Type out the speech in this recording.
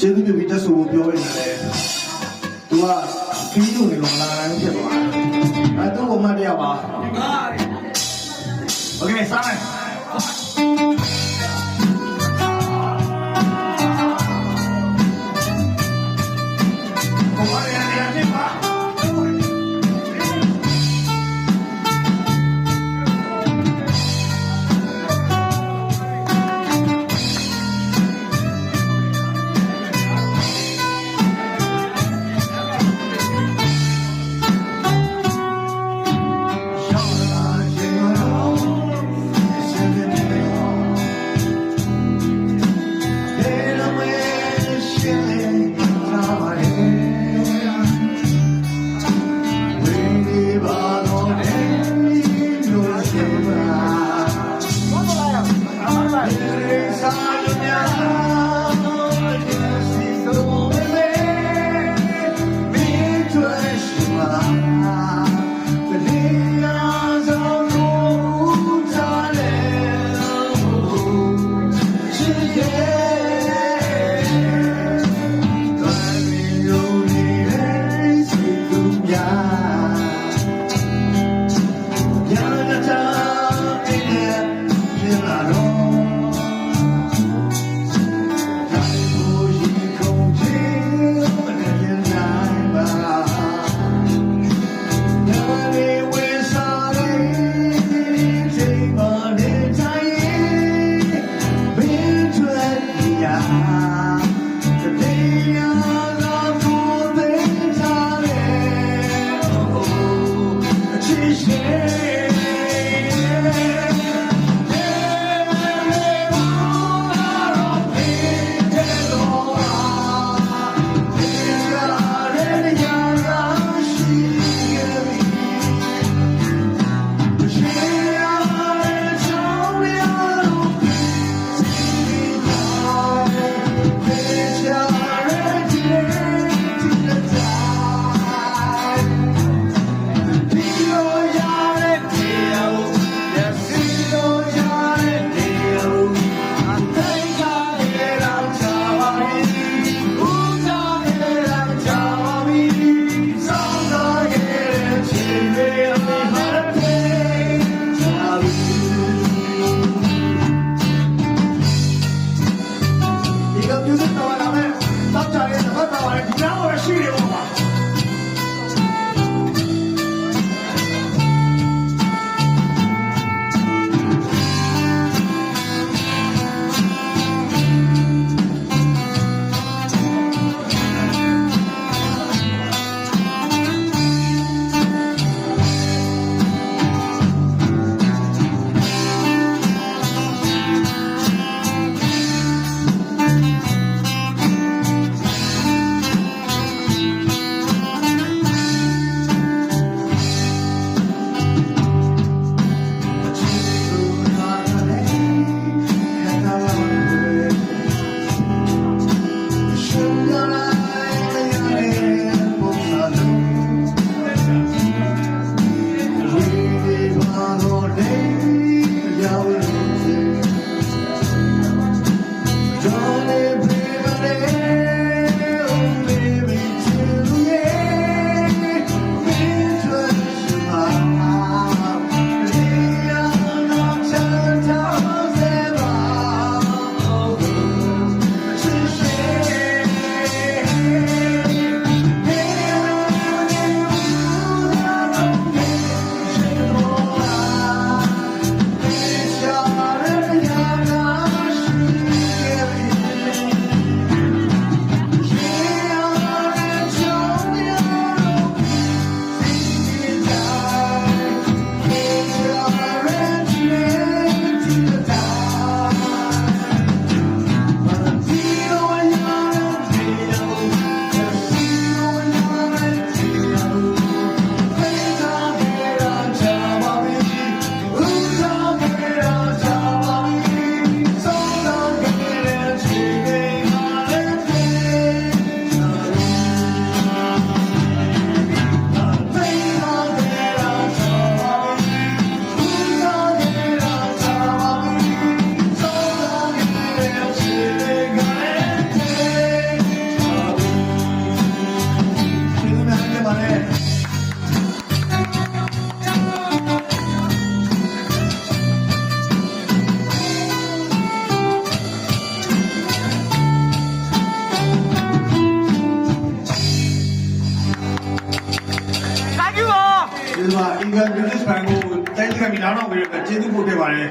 ကျေးဇူးပြုပြီးတက်ဆိုဖို့ပြောနေတယ်သူကခီးလို့နေလို့မလာနိုင်ဖြစ်သွားတယ်အဲသူ့ကိုမှတ်တရပါโอเคစားမယ် desse jeito. ဒီကမျိုးစစ်တော်လာမဲ့တောက်ကြတဲ့တစ်ဖက်တော်ပါလေဒီနားပေါ်ရှိတယ်ပေါ့ပါ ဒီမှာ Eagle Business Bank ကိုတိုင်းကမိလာတော့ပြီးတော့ကျေးဇူးပို့ခဲ့ပါတယ်